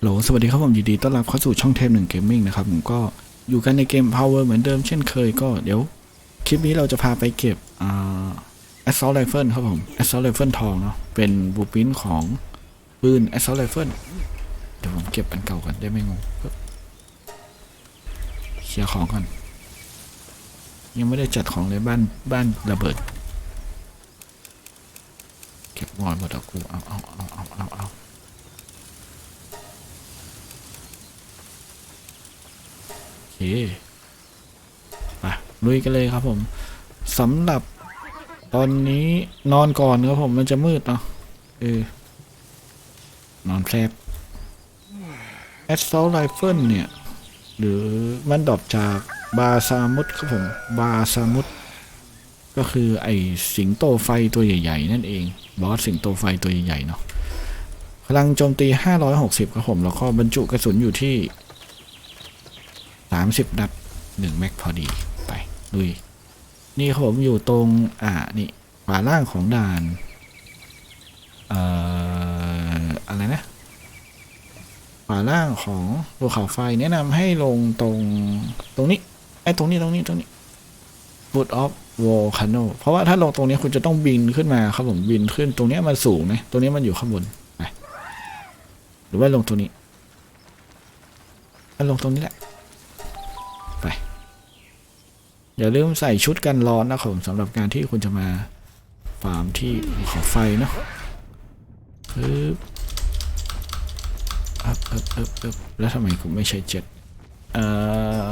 โหลสวัสดีครับผมยินดีต้อนรับเข้าสู่ช่องเทพหนึ่งเกมมิ่งนะครับผมก็อยู่กันในเกม Power เหมือนเดิมเช่นเคยก็เดี๋ยว คลิปนี้เราจะพาไปเก็บอ่า Assault Rifle ครับผม Assault Rifle ทองเนาะเป็นบูปินของปืน Assault Rifle เดี๋ยวผมเก็บอันเก่าก่อนได้ไม่งงเคลียร์ของก่อนยังไม่ได้จัดของเลยบ้านบ้านระเบิด เก็บหมอนหมดแล้วกูเอาเอาเอาเอาเอาเอา โอ เคไปลุยกันเลยครับผมสำหรับตอนนี้นอนก่อนครับผมมันจะมืดเนาะเออนอนแฟบ Assault Rifle เนี่ย หรือมันดรอปจากบาซามุดครับผม บาซามุดก็คือไอสิงโตไฟตัวใหญ่ ๆ นั่นเอง บอสสิงโตไฟตัวใหญ่ ๆ เนาะพลังโจมตี 560 ครับผม แล้วก็บรรจุกระสุนอยู่ที่ สามสิบนัดหนึ่งแม็กพอดีไปลุย นี่ผมอยู่ตรงอ่านี่ขวาล่างของด่าน เอ่อ อะไรนะขวาล่างของภูเขาไฟแนะนำให้ลงตรงตรงนี้ไอ้ตรงนี้ตรงนี้ตรงนี้ Foot of Volcano เพราะว่าถ้าลงตรงนี้คุณจะต้องบินขึ้นมาครับผมบินขึ้นตรงนี้มันสูงนะตรงนี้มันอยู่ข้างบนไปหรือว่าลงตรงนี้ลงตรงนี้แหละ ไปอย่าลืมใส่ชุดกันร้อนนะครับสำหรับการที่คุณจะมาฟาร์มที่เขาไฟเนาะปึ๊บอับอับอับอับแล้วทำไมผมไม่ใช้เจ็ดเอ่อ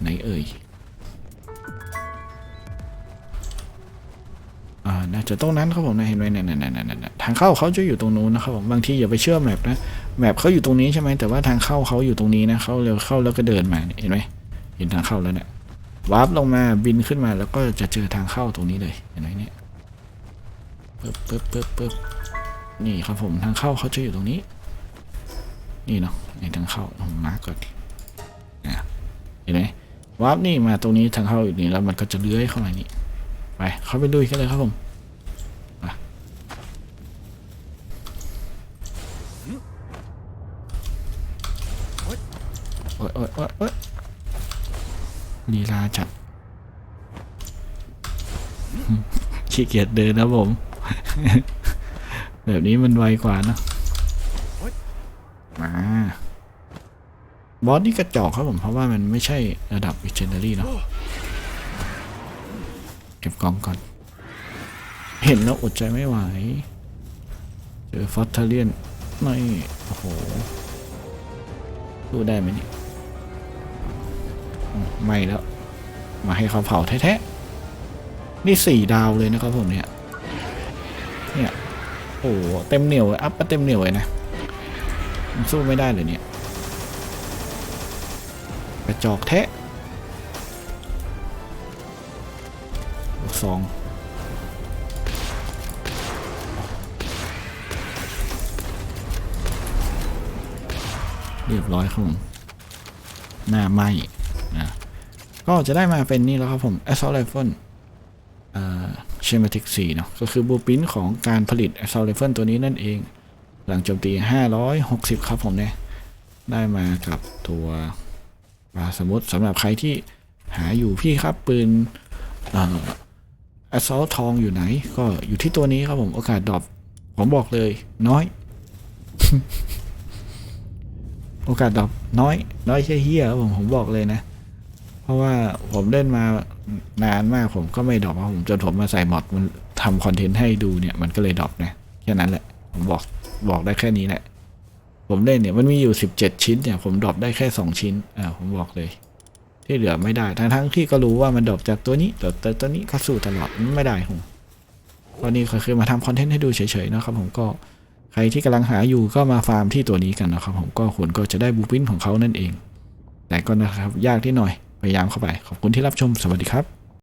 ไหนเอ่ย น่าจะตรงนั้นครับผมนะเห็นไหมเนี่ยเนี่ยเนี่ยทางเข้าเขาจะอยู่ตรงนู้นนะครับผมบางทีอย่าไปเชื่อมแมปนะแมปเขาอยู่ตรงนี้ใช่ไหมแต่ว่าทางเข้าเขาอยู่ตรงนี้นะเขาเร็วเข้าแล้วก็เดินมาเห็นไหมเห็นทางเข้าแล้วเนี่ยวาร์ปลงมาบินขึ้นมาแล้วก็จะเจอทางเข้าตรงนี้เลยเห็นไหมเนี่ยปึ๊บปึ๊บปึ๊บปึ๊บนี่ครับผมทางเข้าเขาจะอยู่ตรงนี้ นี่เนาะในทางเข้าผมมาร์กก่อนนะเห็นไหมวาร์ปนี่มาตรงนี้ทางเข้าอยู่นี่แล้วมันก็จะเลื้อยเข้ามานี่ไปเข้าไปลุยกันเลยครับผม โอ๊ย โอ๊ยโอ๊ยโอ๊ยลีลาจัดขี้เกียจเดินนะผม แบบนี้มันไวกว่านะมาบอสนี่กระจอกครับผมเพราะว่ามันไม่ใช่ระดับ legendary เนาะเก็บกล่องก่อน เห็นแล้วอดใจไม่ไหว เจอฟอสเทเลียนไม่ โอ้โห ดูได้ไหมเนี่ย ไม่แล้ว มาให้เขาเผาแท้ๆนี่สี่ดาวเลยนะครับผมเนี่ยเนี่ยโอ้โหเต็มเหนียวอัพมาเต็มเหนียวเลยนะสู้ไม่ได้เลยเนี่ยกระจอกแทะลูกซองเรียบร้อยครับผมหน้าไหมนะ ก็จะได้มาเป็นนี่แล้วครับผม Assault Rifle เอ่อ Schematic 4เนาะก็คือบูปินของการผลิต Assault Rifle ตัวนี้นั่นเอง หลังโจมตี 560 ครับผมเนี่ยได้มากับตัวปลาสมุทรสำหรับใครที่หาอยู่พี่ครับปืนเอ่อ Assault ทองอยู่ไหน ก็อยู่ที่ตัวนี้ครับผม โอกาสดรอปผมบอกเลย น้อย โอกาสดรอปน้อย น้อยเฮี้ยครับผมผมบอกเลยนะ เพราะว่าผมเล่นมานานมากผมก็ไม่ดรอปผมจนผมมาใส่มอดมันทำคอนเทนต์ให้ดูเนี่ยมันก็เลยดรอปนะแค่นั้นแหละ ผมบอกบอกได้แค่นี้แหละ ผมเล่นเนี่ยมันมีอยู่สิบเจ็ดชิ้นเนี่ยผมดรอปได้แค่สองชิ้นอ่าผมบอกเลย ที่เหลือไม่ได้ทั้งทั้งๆที่ก็รู้ว่ามันดรอปจากตัวนี้แต่แต่ตัวนี้ก็สู้ตลอดมันไม่ได้ผมวันนี้ก็คือมาทำคอนเทนต์ให้ดูเฉยๆนะครับผมก็ใครที่กำลังหาอยู่ก็มาฟาร์มที่ตัวนี้กันนะครับผมก็คุณก็จะได้บูปินของเขานั่นเอง แต่ก็นะครับยากที่หน่อย พยายามเข้าไป ขอบคุณที่รับชม สวัสดีครับ